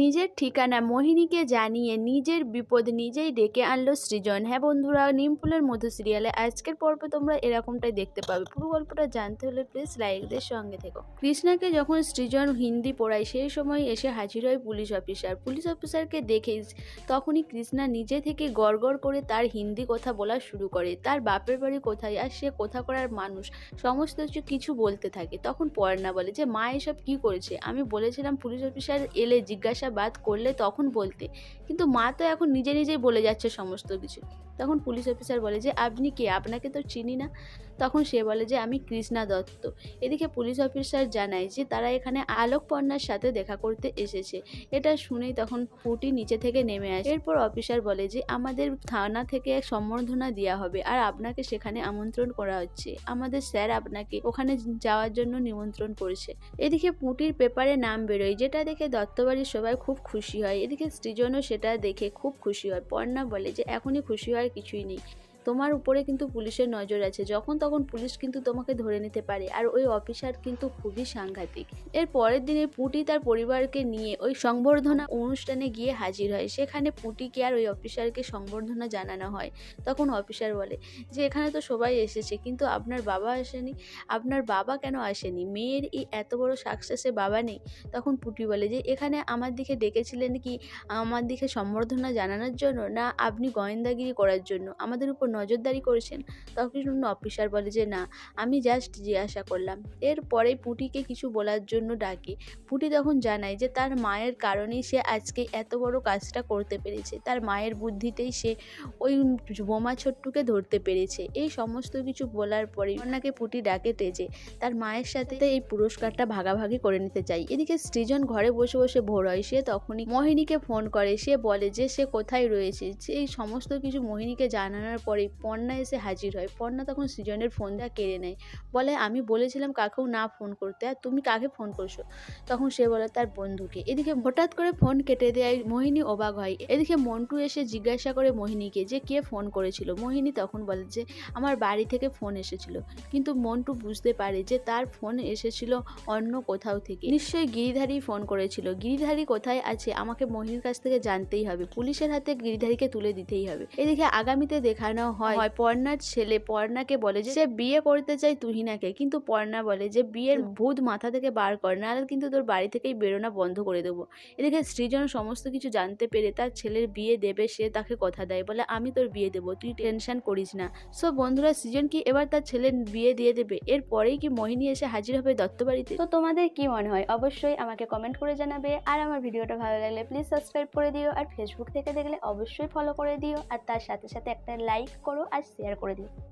নিজের ঠিকানা মোহিনীকে জানিয়ে নিজের বিপদ নিজেই ডেকে আনলো সৃজন। হ্যাঁ বন্ধুরা নিমফুলের মধু সিরিয়ালে আজকের পর্বে তোমরা এরকমটাই দেখতে পাবে। পুরো গল্পটা জানতে হলে প্লিজ লাইকদের সঙ্গে থেকো। কৃষ্ণাকে যখন সৃজন হিন্দি পড়ায়, সেই সময় এসে হাজির হয় পুলিশ অফিসার পুলিশ অফিসারকে দেখে তখনই কৃষ্ণা নিজে থেকে গড়গড় করে তার হিন্দি কথা বলা শুরু করে। তার বাপের বাড়ি কোথায় আর সে কোথা করার মানুষ? সমস্ত কিছু বলতে থাকে। তখন পর্ণা বলে যে, মা এসব কি করেছে? আমি বলেছিলাম, পুলিশ অফিসার এলে জিজ্ঞাসাবাদ করলে তখন বলতে। কিন্তু মা তো এখন নিজে নিজেই বলে যাচ্ছে সমস্ত কিছু। তখন পুলিশ অফিসার বলে যে, আপনি কে? আপনাকে তো চিনি না? তখন সে বলে যে, আমি কৃষ্ণা দত্ত। এদিকে পুলিশ অফিসার জানায় যে, তারা এখানে আলোক পর্ণার সাথে দেখা করতে এসেছে। এটা শুনেই তখন পুটি নিচে থেকে নেমে আসে। এরপর অফিসার বলে যে, আমাদের থানা থেকে এক সম্বর্ধনা দেওয়া হবে আর আপনাকে সেখানে আমন্ত্রণ করা হচ্ছে। আমাদের স্যার আপনাকে ওখানে যাওয়ার জন্য নিমন্ত্রণ করেছে। এদিকে পুটির পেপারে নাম বেরোয়, যেটা দেখে দত্তবাড়ির সবাই খুব খুশি হয়। এদিকে সৃজনও সেটা দেখে খুব খুশি হয়। পর্ণা বলে যে, এখনই খুশি হওয়ার কিছুই নেই। তোমার উপরে কিন্তু পুলিশের নজর আছে। যখন তখন পুলিশ কিন্তু তোমাকে ধরে নিতে পারে। আর ওই অফিসার কিন্তু খুবই সাংঘাতিক। এর পরের দিনে পুটি তার পরিবারকে নিয়ে ওই সংবর্ধনা অনুষ্ঠানে গিয়ে হাজির হয়। সেখানে পুটিকে আর ওই অফিসারকে সংবর্ধনা জানানো হয়। তখন অফিসার বলে, যে এখানে তো সবাই এসেছে, কিন্তু আপনার বাবা আসেনি। আপনার বাবা কেন আসেনি? মেয়ের এই এত বড় সাকসেসে বাবা নেই। তখন পুটি বলে, যে এখানে আমার দিকে ডেকেছিলেন কি? আমার দিকে সম্বর্ধনা জানানোর জন্য? না, আপনি গোয়েন্দাগিরি করার জন্য? আমাদের উপর নজরদারি করেছেন, তখন অফিসার বলে যে, না, আমি জাস্ট জিজ্ঞাসা করলাম। এরপরে পুটিকে কিছু বলার জন্য ডাকে। পুটি তখন জানায় যে, তার মায়ের কারণেই সে আজকে এত বড় কাজটা করতে পেরেছে। তার মায়ের বুদ্ধিতেই সে ওই বোমা ছোট্টুকে ধরতে পেরেছে। এই সমস্ত কিছু বলার পরে কন্যাকে পুটি ডাকে টেজে তার মায়ের সাথে এই পুরস্কারটা ভাগাভাগি করে নিতে চাই। এদিকে সৃজন ঘরে বসে বসে ভোর হয়। সে তখনই মোহিনীকে ফোন করে। সে বলে যে, সে কোথায় রয়েছে? এই সমস্ত কিছু মোহিনীকে জানানোর পরে পর্ণা এসে হাজির হয়। পর্ণা তখন সৃজনের ফোনটা কেড়ে নেয়। বলে, আমি বলেছিলাম কাকেও না ফোন করতে। আর তুমি কাকে ফোন করছ? তখন সে বলে, তার বন্ধুকে। এদিকে হঠাৎ করে ফোন কেটে দেয় মোহিনী অবাক হয়। এদিকে মন্টু এসে জিজ্ঞাসা করে মোহিনীকে যে, কে ফোন করেছিল? মোহিনী তখন বলে যে, আমার বাড়ি থেকে ফোন এসেছিল। কিন্তু মন্টু বুঝতে পারে যে, তার ফোন এসেছিল অন্য কোথাও থেকে। নিশ্চয়ই গিরিধারী ফোন করেছিল। গিরিধারী কোথায় আছে? আমাকে মোহিনীর কাছ থেকে জানতেই হবে। পুলিশের হাতে গিরিধারীকে তুলে দিতেই হবে। এদিকে আগামীতে দেখানো হয়। হয়। পর্ণার ছেলে পর্ণাকে বলে যে সে বিয়ে করতে চায় তুহিনাকে। কিন্তু পর্ণা বলে যে বিয়ের ভূত মাথা থেকে বার কর নাহলে কিন্তু তোর বাড়ি থেকেই বেরোনা বন্ধ করে দেবো। এদিকে সৃজন সমস্ত কিছু জানতে পেরে তার ছেলের বিয়ে দেবে সে তাকে কথা দেয় বলে আমি তোর বিয়ে দেবো তুই টেনশন করিস না। সো বন্ধুরা সৃজন কি এবার তার ছেলের বিয়ে দিয়ে দেবে? এরপরেই কি মোহিনী এসে হাজির হবে দত্তবাড়িতে তো তোমাদের কি মনে হয়? অবশ্যই আমাকে কমেন্ট করে জানাবে। আর আমার ভিডিওটা ভালো লাগলে প্লিজ সাবস্ক্রাইব করে দিও। আর ফেসবুক থেকে দেখলে অবশ্যই ফলো করে দিও। আর তার সাথে সাথে একটা লাইক করো আর শেয়ার করে দিও।